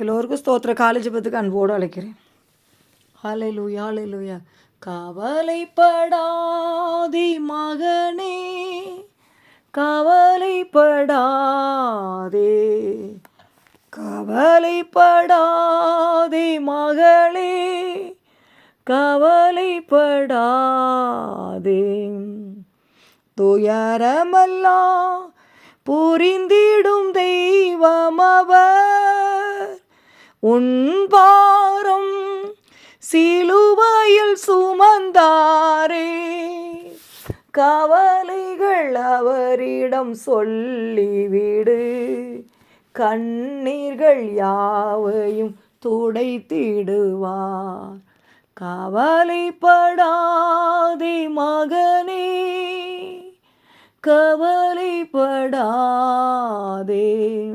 எல்லோருக்கும் ஸ்தோத்திர காலேஜ் பத்துக்கு அன்போடு அழைக்கிறேன் ஹாலை லூயா ஹாலை லூயா கவலைப்படாதி மகனே கவலைப்படாதே கவலைப்படாதே மகளே கவலைப்படாதே துயரமல்லா புரிந்திடும் தெய்வம் அவர் உன் சிலுவையில் சுமந்தாரே. கவலைகள் அவரிடம் சொல்லிவிடு. கண்ணீர்கள் யாவையும் துடைத்திடுவார். கவலைப்படாதே மகனே. கவலைப்படாதே.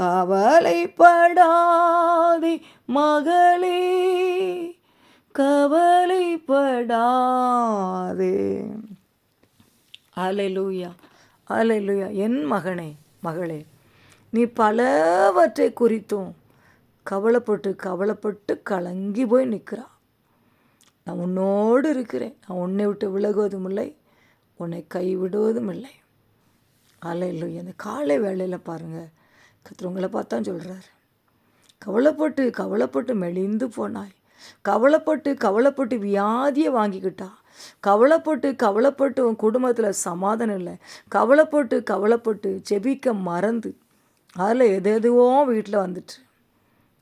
கவலைப்படாதே மகளே கவலைப்படாதே. அலைலூயா அலைலூயா என் மகனே மகளே நீ பலவற்றை குறித்தும் கவலைப்பட்டு கவலைப்பட்டு கலங்கி போய் நிற்கிறா நான் உன்னோடு இருக்கிறேன். நான் உன்னை விட்டு விலகுவதும் இல்லை. உன்னை கைவிடுவதும் இல்லை. அலையில்லையா அந்த காலை வேளையில் பாருங்கள் கத்துறவங்களை பார்த்தா சொல்கிறாரு கவலைப்பட்டு கவலைப்பட்டு மெலிந்து போனாய். கவலைப்பட்டு கவலைப்பட்டு வியாதியை வாங்கிக்கிட்டா. கவலைப்பட்டு கவலைப்பட்டு உன் குடும்பத்தில் சமாதானம் இல்லை. கவலைப்பட்டு கவலைப்பட்டு ஜெபிக்க மறந்து அதில் எது எதுவோ வீட்டில் வந்துட்டு.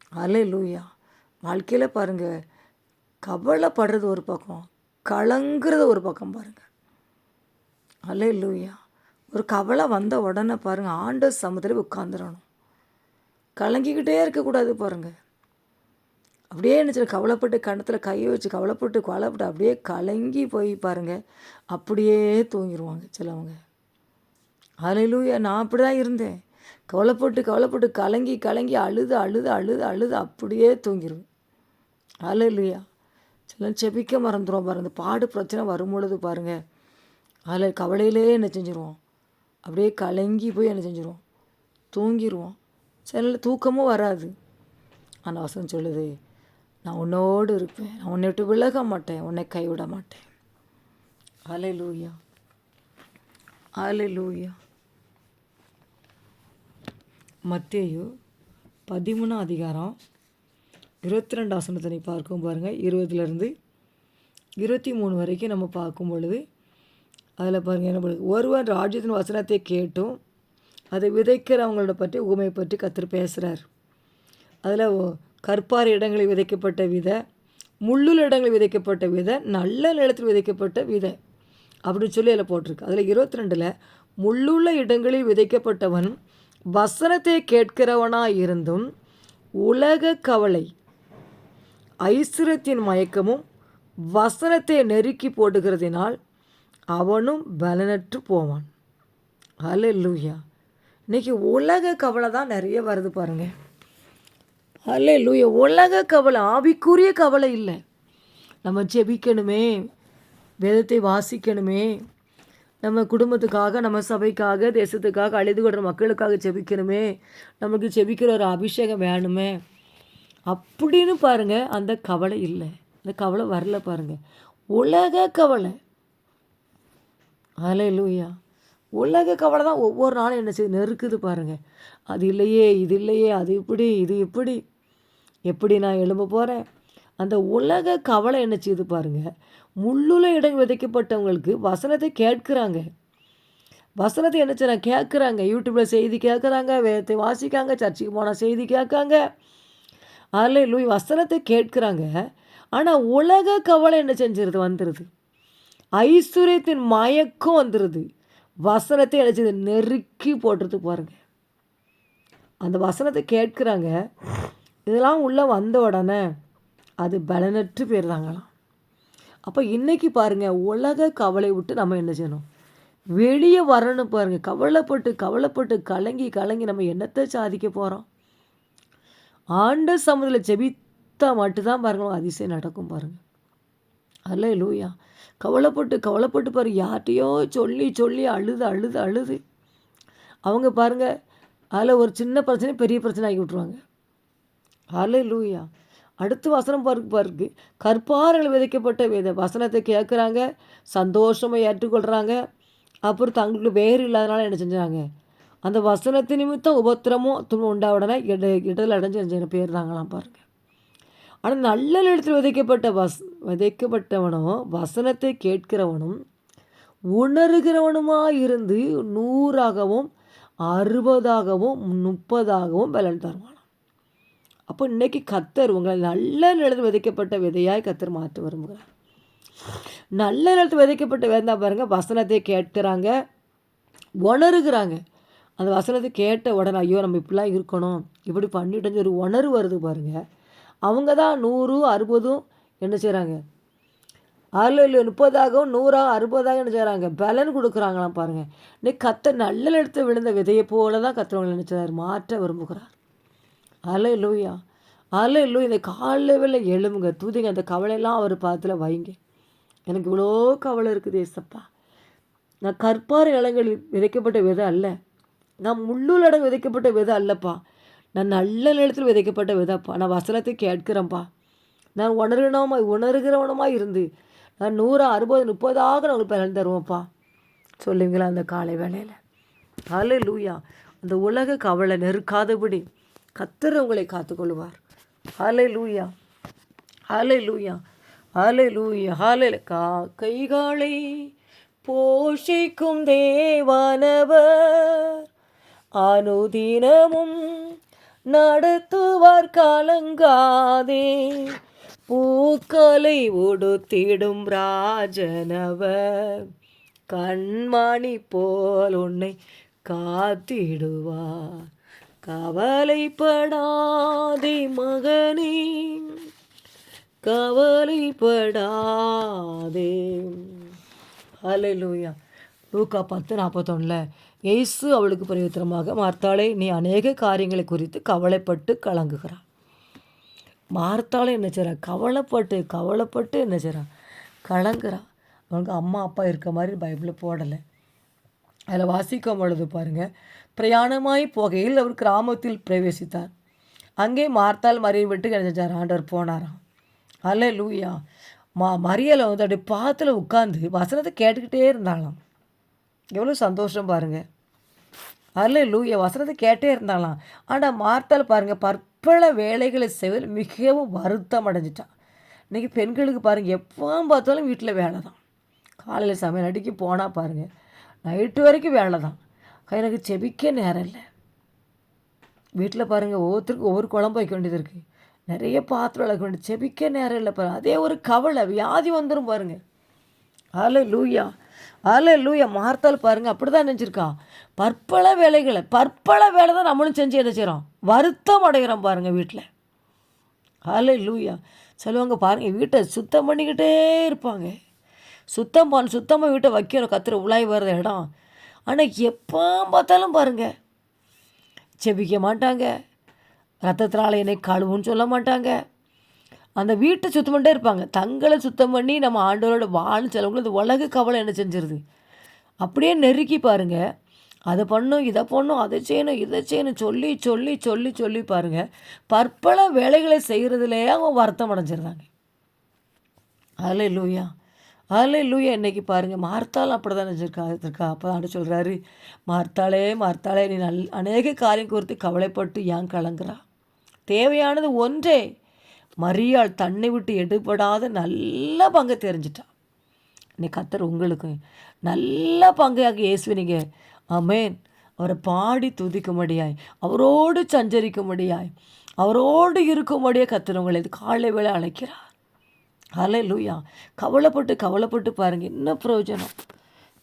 அலை லூயா வாழ்க்கையில் பாருங்கள் கவலைப்படுறது ஒரு பக்கம் கலங்குறது ஒரு பக்கம் பாருங்கள் அல்ல லூயா ஒரு கவலை வந்த உடனே பாருங்கள் ஆண்ட சமுதிரி உட்காந்துடணும் கலங்கிக்கிட்டே இருக்கக்கூடாது பாருங்கள் அப்படியே நினச்சி கவலைப்பட்டு கணத்தில் கையை வச்சு கவலைப்பட்டு கவலைப்பட்டு அப்படியே கலங்கி போய் பாருங்கள் அப்படியே தூங்கிடுவாங்க சிலவங்க. அலையிலூயா நான் அப்படி தான் இருந்தேன். கவலைப்பட்டு கவலைப்பட்டு கலங்கி கலங்கி அழுது அழுது அழுது அழுது அப்படியே தூங்கிடுவேன் அலையிலூயா சில செபிக்க மறந்துடும் பாருங்கள் இந்த பாடு பிரச்சனை வரும் பொழுது பாருங்கள் அதில் கவலையிலே என்ன செஞ்சுருவோம்? அப்படியே கலங்கி போய் என்ன செஞ்சிருவோம்? தூங்கிடுவோம் சில தூக்கமும் வராது. ஆனால் வசனம் சொல்லுது நான் உன்னோடு இருப்பேன். நான் உன்னை விட்டு விலக மாட்டேன். உன்னை கைவிட மாட்டேன். அலை லூயா அலை லூயா மத்தேயு பதிமூணாம் அதிகாரம் இருபத்தி ரெண்டு ஆசனத்தினை பார்க்கும் பாருங்கள் இருபதுலேருந்து இருபத்தி மூணு வரைக்கும் நம்ம பார்க்கும் பொழுது அதில் பாருங்கள் என்ன பண்ணுது? ஒருவன் ராஜ்யத்தின் வசனத்தை கேட்டும் அதை விதைக்கிறவங்களோட பற்றி ஊமை பற்றி கத்தர் பேசுகிறார் அதில் கற்பாறை இடங்களில் விதைக்கப்பட்ட விதை முள்ளுள்ள இடங்களில் விதைக்கப்பட்ட விதை நல்ல நிலத்தில் விதைக்கப்பட்ட விதை அப்படின்னு சொல்லி அதில் போட்டிருக்கு. அதில் இருபத்தி ரெண்டில் முள்ளுள்ள இடங்களில் விதைக்கப்பட்டவன் வசனத்தை கேட்கிறவனாக இருந்தும் உலக கவலை ஐஸ்வரத்தின் மயக்கமும் வசனத்தை நெருக்கி போடுகிறதினால் அவனும் பலனற்று போவான். அல லூயா இன்றைக்கி உலக கவலை தான் நிறைய வருது பாருங்கள் அல்ல லூயா உலக கவலை ஆவிக்குரிய கவலை இல்லை. நம்ம ஜெபிக்கணுமே வேதத்தை வாசிக்கணுமே. நம்ம குடும்பத்துக்காக நம்ம சபைக்காக தேசத்துக்காக அழுது கொடுற மக்களுக்காக ஜெபிக்கணுமே. நமக்கு ஜெபிக்கிற ஒரு அபிஷேகம் வேணுமே. அப்படின்னு பாருங்கள் அந்த கவலை இல்லை. அந்த கவலை வரல பாருங்கள் உலக கவலை. அலை லூயா உலக கவலை தான் ஒவ்வொரு நாளும் என்ன செய்து நெருக்குது பாருங்கள் அது இல்லையே இது இல்லையே அது இப்படி இது இப்படி. எப்படி நான் எழும்ப போகிறேன் அந்த உலக கவலை என்ன செய்து பாருங்கள் முள்ளுல இடம் விதைக்கப்பட்டவங்களுக்கு வசனத்தை கேட்குறாங்க. வசனத்தை என்ன செய்ய கேட்குறாங்க. யூடியூப்பில் செய்தி கேட்குறாங்க வேதத்தை வாசிக்காங்க சர்ச்சுக்கு போனால் செய்தி கேட்காங்க. அதில் லூய் வசனத்தை கேட்குறாங்க. ஆனால் உலக கவலை என்ன செஞ்சிருது? வந்துடுது ஐஸ்வர்யத்தின் மயக்கம் வந்துடுது வசனத்தை அழைச்சி நெருக்கி போட்டுறது பாருங்க அந்த வசனத்தை கேட்குறாங்க. இதெல்லாம் உள்ளே வந்த உடனே அது பலனற்று போயிடுறாங்களாம். அப்போ இன்றைக்கி பாருங்கள் உலக கவலை விட்டு நம்ம என்ன செய்யணும்? வெளியே வரணும் பாருங்கள் கவலைப்பட்டு கவலைப்பட்டு கலங்கி கலங்கி நம்ம என்னத்தை சாதிக்க போகிறோம் ஆண்ட சமுதில் செபித்தா மட்டும்தான் பாருங்களோ அதிசயம் நடக்கும் பாருங்கள் அல்ல லூயா கவலைப்பட்டு கவலைப்பட்டு பாரு யார்கிட்டையோ சொல்லி சொல்லி அழுது அழுது அழுது. அவங்க பாருங்கள் அதில் ஒரு சின்ன பிரச்சனை பெரிய பிரச்சனை ஆகி விட்ருவாங்க அல்ல லூயா அடுத்து வசனம் பாருக்கு பாருக்கு கற்பாறைகள் விதைக்கப்பட்ட விதை. வசனத்தை கேட்குறாங்க சந்தோஷமாக ஏற்றுக்கொள்கிறாங்க அப்புறம் தங்களுக்கு வேறு இல்லாதனால என்ன செஞ்சாங்க அந்த வசனத்து நிமித்தம் உபத்திரமும் துன்பம் உண்டா இட இடத்தில் அடைஞ்சு என்ன தாங்களாம் பாருங்கள் ஆனால் நல்ல நிலத்தில் விதைக்கப்பட்ட வஸ் விதைக்கப்பட்டவனும் வசனத்தை கேட்கிறவனும் உணர்கிறவனுமாக இருந்து நூறாகவும் அறுபதாகவும் முப்பதாகவும் பலன் தருவானாம். அப்போ இன்னைக்கு கத்தர் உங்களை நல்ல நிலத்தில் விதைக்கப்பட்ட விதையாய் கத்தர் மாற்ற விரும்புகிறார். நல்ல நிலத்தில் விதைக்கப்பட்ட விதை பாருங்கள் வசனத்தை கேட்குறாங்க உணருகிறாங்க. அந்த வசனத்தை கேட்ட உடனே ஐயோ நம்ம இப்படிலாம் இருக்கணும். இப்படி பண்ணிட்டு ஒரு உணர்வு வருது பாருங்கள் அவங்க தான் நூறு அறுபதும் என்ன செய்கிறாங்க அதில் முப்பதாகவும் நூறாக அறுபதாக என்ன செய்கிறாங்க பலன் கொடுக்குறாங்களாம் பாருங்கள் இன்னைக்கு கத்த நல்ல எடுத்து விழுந்த விதையை போல தான் கத்துறவங்களை நினச்சார். மாற்ற விரும்புகிறார். அலை லூயா அலை லூ இந்த காலையில் எழுமுங்க தூதிங்க அந்த கவலையெல்லாம் அவர் பாத்துல வைங்க. எனக்கு இவ்வளோ கவலை இருக்குது ஏசப்பா. நான் கற்பாறு நிலங்களில் விதைக்கப்பட்ட விதை அல்ல. நான் முள்ளுலடம் விதைக்கப்பட்ட விதை அல்லப்பா. நான் நல்ல நிலத்தில் விதைக்கப்பட்ட விதைப்பா நான் வசனத்தை கேட்கிறேன்ப்பா நான் உணர்கிறவனமா உணர்கிறவனமாக இருந்து நான் நூறு அறுபது முப்பதாக நான் உங்களுக்கு பலன் தருவேன்ப்பா சொல்லுங்களா அந்த காலை வேலையில் அலை லூயா அந்த உலக கவலை நெருக்காதபடி கத்தர் உங்களை காத்துக்கொள்வார். ஹாலே லூயா ஹாலே லூயா ஹாலே லூயா ஹாலே கா கைகாலை போஷிக்கும் தேவானவர். அனுதினமும் நடத்துவார் காலங்காதே. பூக்களை உடுத்திடும் ராஜனவர். கண்மணி போல் உன்னை காத்திடுவார். கவலைப்படாதே மகனே. கவலைப்படாதே. அலையிலூயா லூக்கா பத்து நாற்பத்தொன்னில் இயேசு அவளுக்கு பரிவர்த்தனமாக மார்த்தாளே நீ அநேக காரியங்களை குறித்து கவலைப்பட்டு கலங்குகிறாள் மார்த்தாளே என்ன செய்கிறா கவலைப்பட்டு கவலைப்பட்டு என்ன செய்கிறா கலங்குறா. அவனுக்கு அம்மா அப்பா இருக்க மாதிரி பைபிளில் போடலை. அதில் வாசிக்கும் பொழுது பாருங்கள் பிரயாணமாய் போகையில் அவர் கிராமத்தில் பிரவேசித்தார். அங்கே மார்த்தால் மறியை விட்டு கிடைச்சார் ஆண்டவர் போனாராம். அல்ல லூயா மா மரியலை வந்து அப்படி பாத்தில் உட்காந்து வசனத்தை கேட்டுக்கிட்டே இருந்தாலாம் எவ்வளோ சந்தோஷம் பாருங்கள் அதில் லூயா வசனத்தை கேட்டே இருந்தாலாம். ஆனால் மார்த்தால் பாருங்கள் பற்பல வேலைகளை செய்வதில் மிகவும் வருத்தம் அடைஞ்சிட்டான். இன்றைக்கி பெண்களுக்கு பாருங்கள் எப்போ பார்த்தாலும் வீட்டில் வேலை தான் காலையில் சமையல் அடிக்கி போனால் பாருங்கள் நைட்டு வரைக்கும் வேலை தான் எனக்கு செபிக்க நேரம் இல்லை. வீட்டில் பாருங்கள் ஒவ்வொருத்தருக்கும் ஒவ்வொரு குழம்பு வைக்க வேண்டியது இருக்குது நிறைய பாத்திரம் வளர்க்க வேண்டியது. செபிக்க நேரம் இல்லை பாருங்கள் அதே ஒரு கவலை வியாதி வந்துடும் பாருங்கள் அதில் லூயா அதில் லூயா மார்த்தால் பாருங்கள் அப்படி தான் நினச்சிருக்கான் பற்பல வேலைகளை பற்பல வேலை தான் நம்மளும் செஞ்சு என்ன செய்கிறோம் வருத்தம் அடைகிறோம் பாருங்கள் வீட்டில் அதில் லூயா சொல்லுவாங்க பாருங்கள் வீட்டை சுத்தம் பண்ணிக்கிட்டே இருப்பாங்க. சுத்தம் பண்ண சுத்தமாக வீட்டை வைக்கணும் கத்துற உலாய் வர்ற இடம். ஆனால் எப்போ பார்த்தாலும் பாருங்கள் செபிக்க மாட்டாங்க. ரத்தத்தினால என்னை கழுவுன்னு சொல்ல மாட்டாங்க. அந்த வீட்டை சுத்தம் பண்ணிட்டே இருப்பாங்க. தங்களை சுத்தம் பண்ணி நம்ம ஆண்டவரோட வாழ் செலவுங்களும் இந்த உலக கவலை என்ன செஞ்சிருது? அப்படியே நெருக்கி பாருங்கள் அதை பண்ணும் இதை பண்ணும் அதை செய்யணும் இதை செய்யணும் சொல்லி சொல்லி சொல்லி சொல்லி பாருங்கள் பற்பல வேலைகளை செய்கிறதுலையே அவங்க வருத்தம் அடைஞ்சிருந்தாங்க அதில் லூயா அதில் லூயா இன்னைக்கு பாருங்கள் மார்த்தாலும் அப்படி தான் நினச்சிருக்கா இருக்கா அப்போ தான் சொல்கிறாரு மார்த்தாளே மார்த்தாளே நீ நல் அநேக காரியம் குறித்து கவலைப்பட்டு ஏன் கலங்குறா? தேவையானது ஒன்றே மரியாள் தன்னை விட்டு எடுபடாத நல்ல பங்கை தெரிஞ்சிட்டான் இன்னைக்கு கத்தர் உங்களுக்கு நல்ல பங்கையாக இயேசுவினிங்க அமேன் அவரை பாடி துதிக்கும்படியாய் அவரோடு சஞ்சரிக்கும்படியாய் அவரோடு இருக்கும்படியே கத்தர் உங்களை இது காலை வேலை அழைக்கிறார். அலை லூயா கவலைப்பட்டு கவலைப்பட்டு பாருங்கள் என்ன பிரயோஜனம்?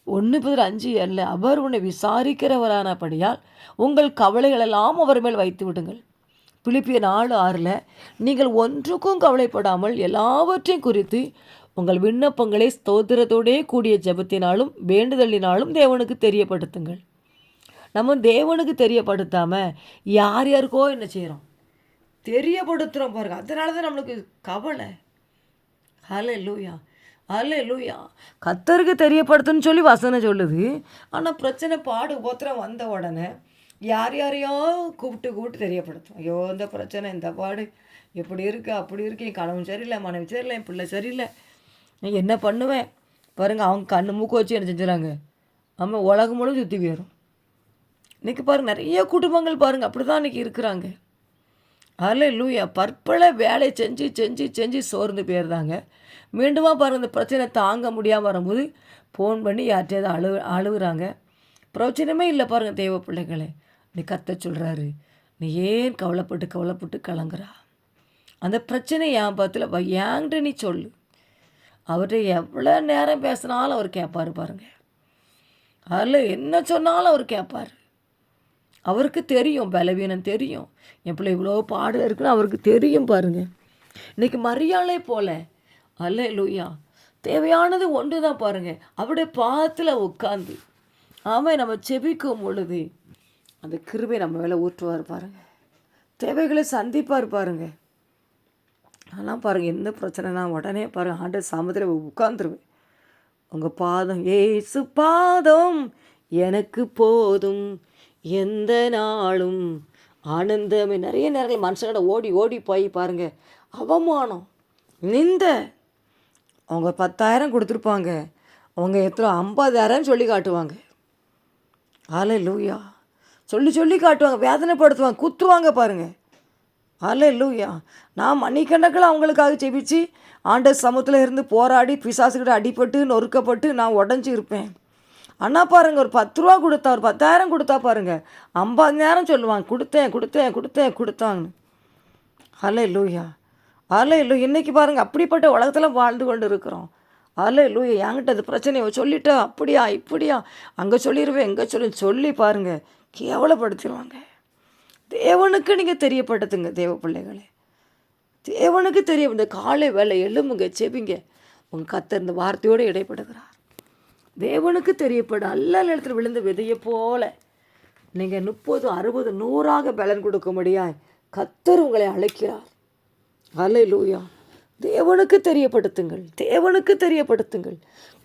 ஒன்று பதில் அஞ்சு அல்ல அவர் உன்னை விசாரிக்கிறவரானபடியால் உங்கள் கவலைகளெல்லாம் அவர் மேல் வைத்து விடுங்கள். பிலிப்பிய நாலு ஆறில் நீங்கள் ஒன்றுக்கும் கவலைப்படாமல் எல்லாவற்றையும் குறித்து உங்கள் விண்ணப்பங்களை ஸ்தோத்திரத்தோடே கூடிய ஜெபத்தினாலும் வேண்டுதலினாலும் தேவனுக்கு தெரியப்படுத்துங்கள். நம்ம தேவனுக்கு தெரியப்படுத்தாமல் யார் யாருக்கோ என்ன செய்கிறோம் தெரியப்படுத்துகிறோம் பாருங்க. அதனால தான் நம்மளுக்கு கவலை. ஹலே லூயா ஹலே லூயா கத்தருக்கு தெரியப்படுத்துன்னு சொல்லி வசனம் சொல்லுது. ஆனால் பிரச்சனை பாடு உபத்திரம் வந்த உடனே யார் யாரையோ கூப்பிட்டு கூப்பிட்டு தெரியப்படுத்தும். ஐயோ இந்த பிரச்சனை இந்த பாடு. இப்படி இருக்கு அப்படி இருக்கு. என் கணவன் சரியில்லை மனைவி சரியில்லை என் பிள்ளை சரியில்லை. நீ என்ன பண்ணுவேன்? பாருங்கள் அவங்க கண்ணு மூக்கு வச்சு என்ன செஞ்சுறாங்க ஆமாம் உலகம் முழுவதும் சுற்றி போயிடும் இன்றைக்கி பாருங்கள் நிறைய குடும்பங்கள் பாருங்கள் அப்படி தான் இன்றைக்கி இருக்கிறாங்க. அதில் லூயா பற்பல வேலை செஞ்சு செஞ்சு செஞ்சு சோர்ந்து போயிருந்தாங்க மீண்டுமா பாருங்கள் இந்த பிரச்சனை தாங்க முடியாமல் வரும்போது ஃபோன் பண்ணி யார்கிட்டயாவது அழு அழுகுறாங்க பிரச்சனையுமே இல்லை பாருங்கள் தேவ பிள்ளைகளே. நீ கத்த சொல்கிறாரு நீ ஏன் கவலைப்பட்டு கவலைப்பட்டு கலங்குறா? அந்த பிரச்சனை என் பார்த்துல ஏன்ட்டு நீ சொல்லு. அவர்கிட்ட எவ்வளோ நேரம் பேசினாலும் அவர் கேட்பாரு பாருங்கள் அதில் என்ன சொன்னாலும் அவர் கேட்பார் அவருக்கு தெரியும் பலவீனம் தெரியும். என் பிள்ளை இவ்வளோ பாடு இருக்குன்னு அவருக்கு தெரியும் பாருங்கள் இன்றைக்கி மரியாதை போல. அல்ல லூயா தேவையானது ஒன்று தான் பாருங்கள் அவருடைய பாத்தில் உட்காந்து ஆமாம் நம்ம செபிக்கும் பொழுது அந்த கிருபை நம்ம மேலே ஊற்றுவார் பாருங்க. தேவைகளை சந்திப்பார் பாருங்க. அதெல்லாம் பாருங்கள் எந்த பிரச்சனைனா உடனே பாருங்கள் ஆண்டர் சாமத்தில் உட்காந்துருவேன் உங்கள் பாதம் ஏசு பாதம் எனக்கு போதும். எந்த நாளும் ஆனந்தமே நிறைய நேரங்கள் மனுஷனோட ஓடி ஓடி போய் பாருங்கள் அவமானம் நிந்த. அவங்க பத்தாயிரம் கொடுத்துருப்பாங்க. அவங்க எத்தனை ஐம்பதாயிரம் சொல்லி காட்டுவாங்க. ஆலை லூயா சொல்லி சொல்லி காட்டுவாங்க வேதனைப்படுத்துவாங்க குத்துவாங்க பாருங்கள் அல்ல லூயா நான் மணிக்கணக்கில் அவங்களுக்காக செபிச்சு ஆண்ட சமூகத்தில் இருந்து போராடி பிசாசுக்கிட்ட அடிபட்டு நொறுக்கப்பட்டு நான் உடஞ்சி இருப்பேன். அண்ணா பாருங்கள் ஒரு பத்து ரூபா கொடுத்தா ஒரு பத்தாயிரம் கொடுத்தா பாருங்கள் ஐம்பதாயிரம் சொல்லுவாங்க கொடுத்தேன் கொடுத்தேன் கொடுத்தேன் கொடுத்தாங்கன்னு. அல்ல இல்லையா அல்ல இல்லை இன்றைக்கி பாருங்கள் அப்படிப்பட்ட உலகத்தில் வாழ்ந்து கொண்டு இருக்கிறோம். அல்ல லூயா என்கிட்ட அது பிரச்சனையை சொல்லிட்டா அப்படியா இப்படியா? அங்கே சொல்லிடுவேன் எங்கே சொல்லி சொல்லி பாருங்கள் கேவலப்படுத்திடுவாங்க தேவனுக்கு நீங்கள் தெரியப்படுத்துங்க தேவ பிள்ளைகளே. தேவனுக்கு தெரிய இந்த காலை வேலை எழும்புங்க செபிங்க. உங்கள் கத்தர் இந்த வார்த்தையோடு இடைப்படுகிறார். தேவனுக்கு தெரியப்படும் அல்ல நிலத்தில் விழுந்த விதையை போல. நீங்கள் முப்பது அறுபது நூறாக பலன் கொடுக்க முடியாய் கத்தர் உங்களை அழைக்கிறார். அலை லூயா தேவனுக்கு தெரியப்படுத்துங்கள். தேவனுக்கு தெரியப்படுத்துங்கள்.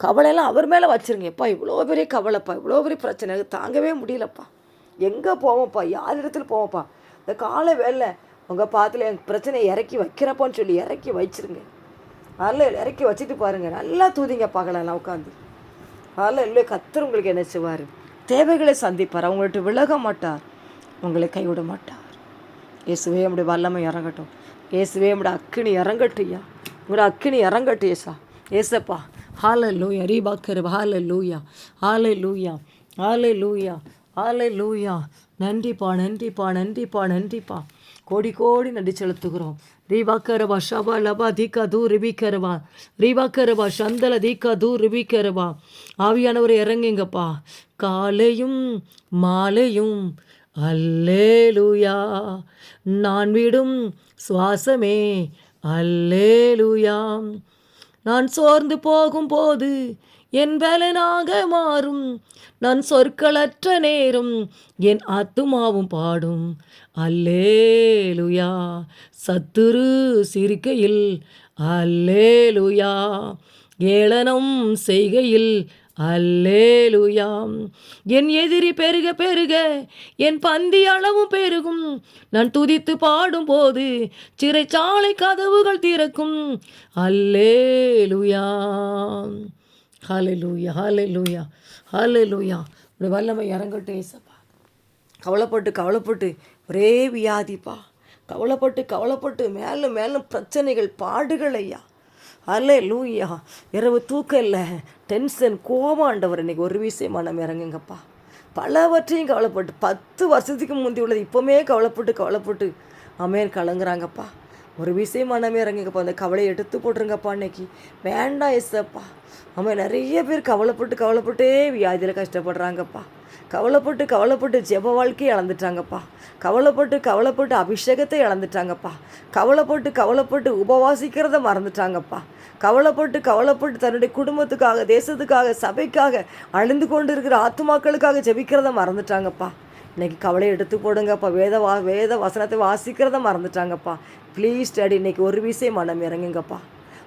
கவலையெல்லாம் அவர் மேலே வச்சுருங்க. எப்பா இவ்வளோ பெரிய கவலைப்பா இவ்வளோ பெரிய பிரச்சனை. தாங்கவே முடியலப்பா. எங்கே போவோம்ப்பா? யார் இடத்துல போவோம்ப்பா? இந்த காலை வேலை உங்கள் பாத்தில் என் பிரச்சனையை இறக்கி வைக்கிறப்பான்னு சொல்லி இறக்கி வச்சிருங்க. அதில் இறக்கி வச்சுட்டு பாருங்கள் நல்லா தூதிங்க பகலெல்லாம் உட்காந்து அதில் இல்லை கத்தர் உங்களுக்கு என்ன செய்வார்? தேவைகளை சந்திப்பார். அவங்கள்ட்ட விலக மாட்டார். உங்களை கைவிட மாட்டார். இயேசுவே நம்முடைய வல்லமை இறங்கட்டும். இயேசுவே உங்களோட அக்கினி இறங்கட்டுயா உங்களோட அக்கினி இறங்கட்டு ஏசா ஏசப்பா ஹால லூயா ரீபாக்கர் ஹால லூயா ஹால லூயா ஹால லூயா ஹால லூயா நன்றிப்பா நன்றிப்பா நன்றிப்பா நன்றிப்பா. கோடி கோடி நன்றி செலுத்துகிறோம். ரீபாக்கரவா ஷபா லபா தீக்கா தூ ரிபிக்கரவா. ரீபாக்கரவா சந்தல தீக்கா தூ ரிபிக்கரவா. ஆவியானவர் இறங்குங்கப்பா. காலையும் மாலையும். அல்லேலுயா நான் விடும் சுவாசமே. அல்லேலுயாம் நான் சோர்ந்து போகும்போது என் பலனாக மாறும். நான் சொற்களற்ற நேரம் என் ஆத்துமாவும் பாடும். அல்லேலுயா. சத்துரு சிரிக்கையில் அல்லேலுயா. ஏளனம் செய்கையில் அல்லேலுயாம் என் எதிரி பெருக பெருக என் பந்தி அளவும் பெருகும். நான் துதித்து பாடும்போது சிறைச்சாலை கதவுகள் திறக்கும். அல்லேலுயாம் ஹalleluya ஹalleluya ஹalleluya. ஒரு வல்லமை இறங்கட்டும் ஏசப்பா. கவலைப்பட்டு கவலைப்பட்டு ஒரே வியாதிப்பா. கவலைப்பட்டு கவலைப்பட்டு மேலும் மேலும் பிரச்சனைகள் பாடுகள் ஐயா. அல்ல லூயா இரவு தூக்கம் இல்லை டென்ஷன் கோமாண்டவர் இன்றைக்கி ஒரு விஷயம் மனம் இறங்குங்கப்பா. பலவற்றையும் கவலைப்பட்டு பத்து வருஷத்துக்கு முந்தி உள்ளது இப்போவுமே கவலைப்பட்டு கவலைப்பட்டு அமேன் கலங்குறாங்கப்பா. ஒரு விஷயம் மனமே இறங்குங்கப்பா. அந்த கவலையை எடுத்து போட்டுருங்கப்பா இன்னைக்கு வேண்டாம் எஸ்ஸப்பா. ஆமாம் நிறைய பேர் கவலைப்பட்டு கவலைப்பட்டே வியாதியில் கஷ்டப்படுறாங்கப்பா. கவலைப்பட்டு கவலைப்பட்டு ஜெப வாழ்க்கையை இழந்துட்டாங்கப்பா. கவலைப்பட்டு கவலைப்பட்டு அபிஷேகத்தை இழந்துட்டாங்கப்பா. கவலைப்பட்டு கவலைப்பட்டு உபவாசிக்கிறத மறந்துட்டாங்கப்பா. கவலைப்பட்டு கவலைப்பட்டு தன்னுடைய குடும்பத்துக்காக தேசத்துக்காக சபைக்காக அழிந்து கொண்டு இருக்கிற ஆத்துமாக்களுக்காக ஜெபிக்கிறத மறந்துட்டாங்கப்பா. இன்னைக்கு கவலையை எடுத்து போடுங்கப்பா. வேத வா வேத வசனத்தை வாசிக்கிறத மறந்துட்டாங்கப்பா. ப்ளீஸ் டேடி இன்னைக்கு ஒரு விஷயம் மனம் இறங்குங்கப்பா.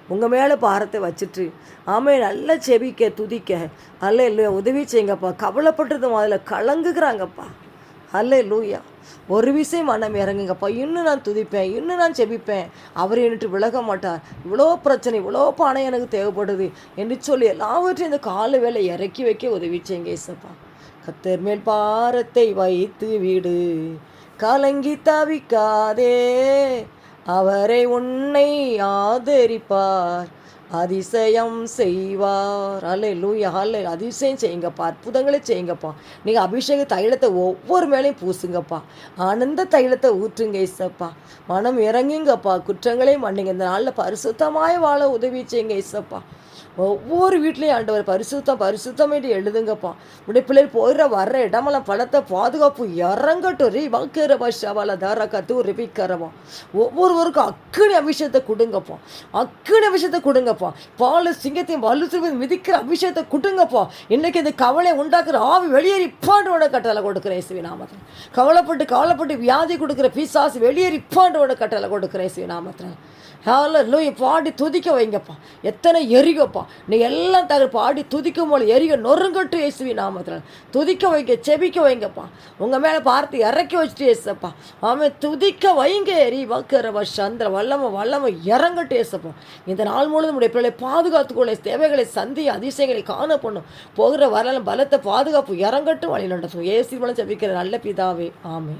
உங்கள் மேலே பாரத்தை வச்சுட்டு ஆமே நல்லா செபிக்க துதிக்க. அல்ல இல்லையா உதவி செய்யுங்கப்பா. கவலைப்பட்டது முதல்ல கலங்குகிறாங்கப்பா. அல்ல லூயா ஒரு விஷயம் மனம் இறங்குங்கப்பா. இன்னும் நான் துதிப்பேன் இன்னும் நான் செபிப்பேன். அவர் என்னட்டு விலக மாட்டார். இவ்வளோ பிரச்சனை இவ்வளோ பணம் எனக்கு தேவைப்படுது என்று சொல்லி எல்லாவற்றையும் இந்த கால வேலை இறக்கி வைக்க உதவி செய்யுங்க ஏசப்பா. கத்தர் மேல் பாரத்தை வைத்து வீடு. கலங்கி தவிக்காதே. அவரை உன்னை ஆதரிப்பார். அதிசயம் செய்வார். அல்ல லூயா அல்ல அதிசயம் செய்யுங்கப்பா அற்புதங்களை செய்யுங்கப்பா. நீங்கள் அபிஷேக தைலத்தை ஒவ்வொரு மேலேயும் பூசுங்கப்பா. ஆனந்த தைலத்தை ஊற்றுங்க இசப்பா மனம் இறங்குங்கப்பா குற்றங்களையும் மன்னிங்க. இந்த நாளில் பரிசுத்தமாய் வாழ உதவி செய்யுங்க இசப்பா ஒவ்வொரு வீட்லேயும் ஆண்டவர் பரிசுத்தம் பரிசுத்தம் என்று எழுதுங்கப்பா. உடைய பிள்ளைகள் போயிடுற வர்ற இடமெல்லாம் பலத்தை பாதுகாப்பு இறங்கட்டும். ரீ வாக்கிற பஷாவால தாரா கத்து ரிபிக்கிறவா ஒவ்வொருவருக்கும் அக்கினி அபிஷேகத்தை கொடுங்கப்பா. அக்கினி அபிஷேகத்தை கொடுங்கப்பா. பால் சிங்கத்தையும் வலுத்து மிதிக்கிற அபிஷேகத்தை கொடுங்கப்பா. இன்னைக்கு இந்த கவலை உண்டாக்குற ஆவி வெளியேறி பாண்டோட கட்டளை கொடுக்குறேன் இசுவி நாமத்தில். கவலைப்பட்டு கவலைப்பட்டு வியாதி கொடுக்குற பிசாசு வெளியேறி பாண்டோட கட்டளை கொடுக்குறேன் இசுவி நாமத்தில். ஹலோ லூய் பாடி துதிக்க வைங்கப்பா. எத்தனை எரிகப்பா. நீ எல்லாம் தக பாடி துதிக்கும் போல எரிக நொறுங்கட்டு இயேசுவி நாமத்தில் துதிக்க வைங்க செபிக்க வைங்கப்பா. உங்கள் மேலே பார்த்து இறக்கி வச்சுட்டு ஏசப்பா அவன் துதிக்க வைங்க எரி வக்கரவ சந்திர வல்லம வல்லம இறங்கட்டு ஏசப்பா இந்த நாள் முழுவதும் உடைய பிள்ளை பாதுகாத்துக்கொள்ள தேவைகளை சந்தி அதிசயங்களை காண பண்ணும். போகிற வரலாம் பலத்தை பாதுகாப்பு இறங்கட்டும் வழி நடத்தும் ஏசி மூலம் செபிக்கிற நல்ல பிதாவே. ஆமே